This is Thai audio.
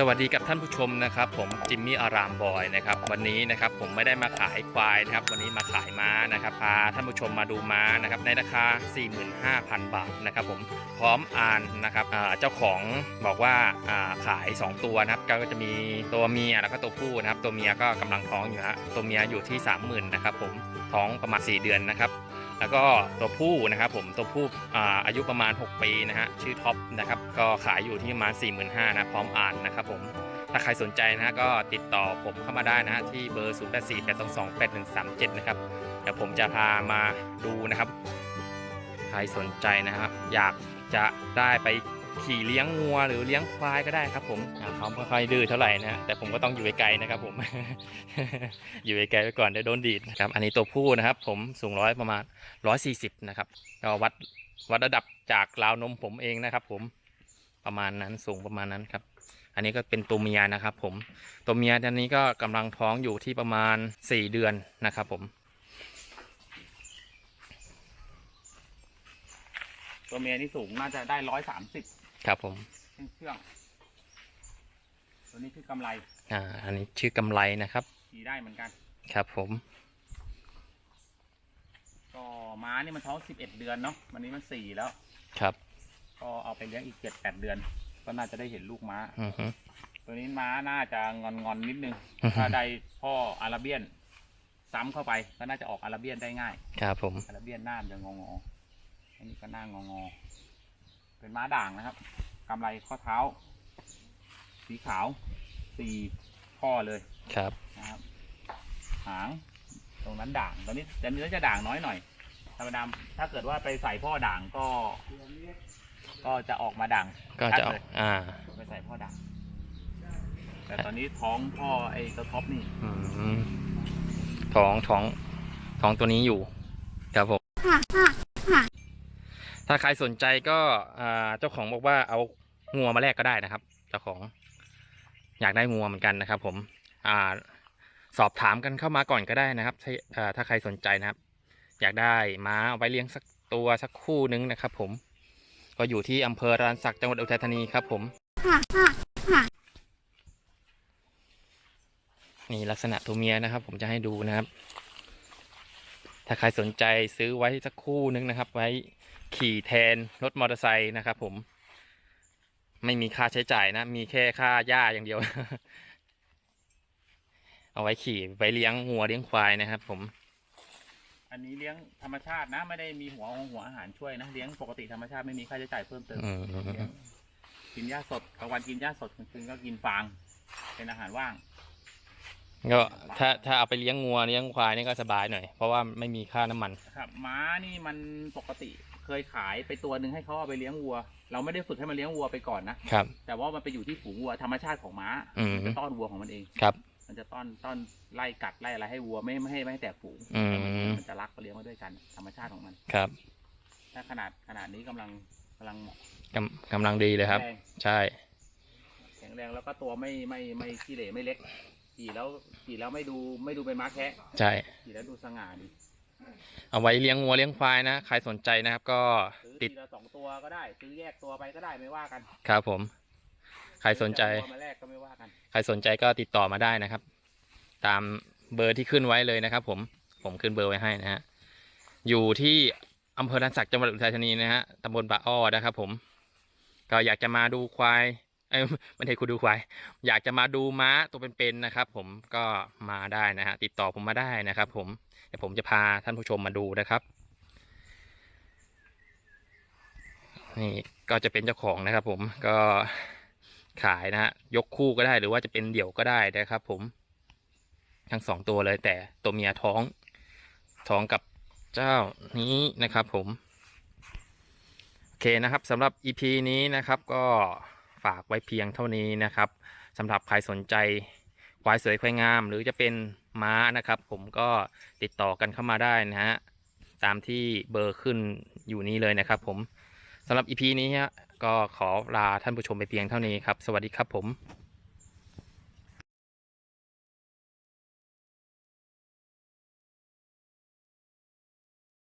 สวัสดีกับท่านผู้ชมนะครับผมจิมมี่อารามบอยนะครับวันนี้นะครับผมไม่ได้มาขายควายนะครับวันนี้มาขายม้านะครับพาท่านผู้ชมมาดูม้านะครับในราคา 45,000 บาทนะครับผมพร้อมอ่านนะครับเจ้าของบอกว่าอ่าขาย 2 ตัวนะครับก็จะมีตัวเมียแล้วก็ตัวผู้นะครับตัวเมียก็กำลังท้องอยู่ฮะตัวเมียอยู่ที่ 30,000นะครับผมท้องประมาณ 4 เดือนนะครับ แล้วก็ตัวผู้นะครับผมตัวผู้อาอายุประมาณ 6 ปีนะฮะชื่อท็อปนะครับก็ขายอยู่ที่ประมาณ 4 5 0 0 0นะพร้อมอ่านนะครับผมถ้าใครสนใจนะฮะก็ติดต่อผมเข้ามาได้นะฮะที่เบอร์ 0 8 4 8 2 2 8 1 3 7 นะครับเดี๋ยวผมจะพามาดูนะครับ ใครสนใจนะครับอยากจะได้ไป ขี่เลี้ยงงัวหรือเลี้ยงควายก็ได้ครับ ผมอ่าเขาไม่ค่อยดื้อเท่าไหร่นะฮะแต่ผมก็ต้องอยู่ไกลๆนะครับ ผม อยู่ไกลๆไว้ก่อนเดี๋ยวโดนดีดนะครับ อันนี้ตัวผู้นะครับ ผมสูงร้อยประมาณ140นะครับก็วัดวัดระดับจากราวนมผมเองนะครับ ผมประมาณนั้นสูงประมาณนั้นครับ อันนี้ก็เป็นตัวเมียนะครับ ผมตัวเมียตอนนี้ก็กำลังท้องอยู่ที่ประมาณ4เดือนนะครับ ผมตัวเมียนี่สูงน่าจะได้ร้อยสามสิบ ครับผมเครื่องๆตัวนี้คือกำไรอ่าอันนี้ชื่อกำไรนะครับขี่ได้เหมือนกัน ครับผมก็ม้านี่มันท้องสิบเอ็ดเดือนเนาะวันนี้มันสี่แล้ว ครับ ก็เอาไปเลี้ยงอีกเจ็ดแปดเดือน ก็น่าจะได้เห็นลูกม้า อือฮึ ตัวนี้ม้าน่าจะงอนงอนๆนิดนึง อือฮึ ถ้าได้พ่ออาราเบียน ซ้ำเข้าไปก็น่าจะออกอาราเบียนได้ง่าย ครับผมอาราเบียนหน้ามันจะงองอๆอันนี้ก็หน้างองอๆ เป็นม้าด่างนะครับกำไรข้อเท้า สีขาวสี่ข้อเลยครับนะครับหางตรงนั้นด่างตอนนี้แต่เนื้อจะด่างน้อยหน่อยธรรมดาถ้าเกิดว่าไปใส่พ่อด่างก็ ก็จะออกมาด่างก็จะออกชัดเลยอ่า ไปใส่พ่อด่างแต่ตอนนี้ท้องพ่อไอ้ตัวท็อปนี่อืมท้องท้องท้องตัวนี้อยู่ครับผม ถ้าใครสนใจก็เจ้าของบอกว่าเอางัวมาแลกก็ได้นะครับ เจ้าของอยากได้งัวเหมือนกันนะครับ ผมอสอบถามกันเข้ามาก่อนก็ได้นะครับถ้าอ่าถ้าใครสนใจนะครับ อยากได้ม้าเอาไว้เลี้ยงสักตัวสักคู่นึงนะครับ ผม ก็อยู่ที่อำเภอรานสักจังหวัดอุทัยธานีครับ ผมนี่ลักษณะตัวเมียนะครับ ผมจะให้ดูนะครับ ถ้าใครสนใจซื้อไว้สักคู่นึงนะครับ ไว้ ขี่แทนรถมอเตอร์ไซค์นะครับผม ไม่มีค่าใช้จ่ายนะ มีแค่ค่าหญ้าอย่างเดียว เอาไว้ขี่ไว้เลี้ยงงัวเลี้ยงควายนะครับ ผม อันนี้เลี้ยงธรรมชาตินะ ไม่ได้มีหัวของหัวอาหารช่วยนะเลี้ยงปกติธรรมชาติไม่มีค่าใช้จ่ายเพิ่มเติมอืมเลี้ยงกินหญ้าสดกลางวันกินหญ้าสดกลางคืนก็กินฟาง เป็นอาหารว่าง ก็ถ้าถ้าเอาไปเลี้ยงงัวเลี้ยงควายนี่ก็สบายหน่อย เพราะว่าไม่มีค่าน้ำมัน ครับ ม้านี่มันปกติ เคยขายไปตัวหนึ่งให้เขาเอาไปเลี้ยงวัว เราไม่ได้ฝึกให้มันเลี้ยงวัวไปก่อนนะครับ แต่ว่ามันไปอยู่ที่ฝูงวัวธรรมชาติของม้าอืมนจะต้อนวัวของมันเอง ครับ มันจะต้อนต้อนไล่กัดไล่อะไรให้วัวไม่ไม่ให้ไม่ให้แตกฝูงอืม มันจะรักเลี้ยงไว้ด้วยกัน ธรรมชาติของมัน ครับถ้าขนาดขนาดนี้กำลังกำลังกำกำลังดีเลยครับ แข็งแรงใช่ แข็งแรงแล้วก็ตัวไม่ไม่ไม่ขี้เหร่ไม่เล็กขี่แล้วขี่แล้วไม่ดูไม่ดูเป็นม้าแคะใช่ ขี่แล้วดูสง่าดี เอาไว้เลี้ยงงัวเลี้ยงควายนะ ใครสนใจนะครับ ก็ซื้อติด ทีละสองตัวก็ได้ ซื้อแยกตัวไปก็ได้ไม่ว่ากันครับผม ใครสนใจ ซื้อจากวัวมาแรกก็ไม่ว่ากันใครสนใจก็ติดต่อมาได้นะครับ ตามเบอร์ที่ขึ้นไว้เลยนะครับ ผม ผมขึ้นเบอร์ไว้ให้นะฮะ อยู่ที่อำเภอรันสักจังหวัดอุทัยธานีนะฮะตำบลปะอ้อนะครับ ผม ก็อยากจะมาดูควายเอ้ยไม่ใช่คุณดูควาย อยากจะมาดูม้าตัวเป็นๆนะครับ ผมก็มาได้นะฮะ ติดต่อผมมาได้นะครับ ผม เดี๋ยวผมจะพาท่านผู้ชมมาดูนะครับ นี่ก็จะเป็นเจ้าของนะครับ ผมก็ขายนะฮะยกคู่ก็ได้หรือว่าจะเป็นเดี่ยวก็ได้นะครับ ผม ทั้งสองตัวเลย แต่ตัวเมียท้อง ท้องกับเจ้านี้นะครับ ผมโอเคนะครับสำหรับ EP นี้นะครับก็ฝากไว้เพียงเท่านี้นะครับสำหรับใครสนใจควายสวยควายงาม หรือจะเป็น ม้านะครับ ผมก็ติดต่อกันเข้ามาได้นะฮะตามที่เบอร์ขึ้นอยู่นี้เลยนะครับ ผมสำหรับ EP นี้ฮะก็ขอลาท่านผู้ชมไปเพียงเท่านี้ครับ สวัสดีครับผม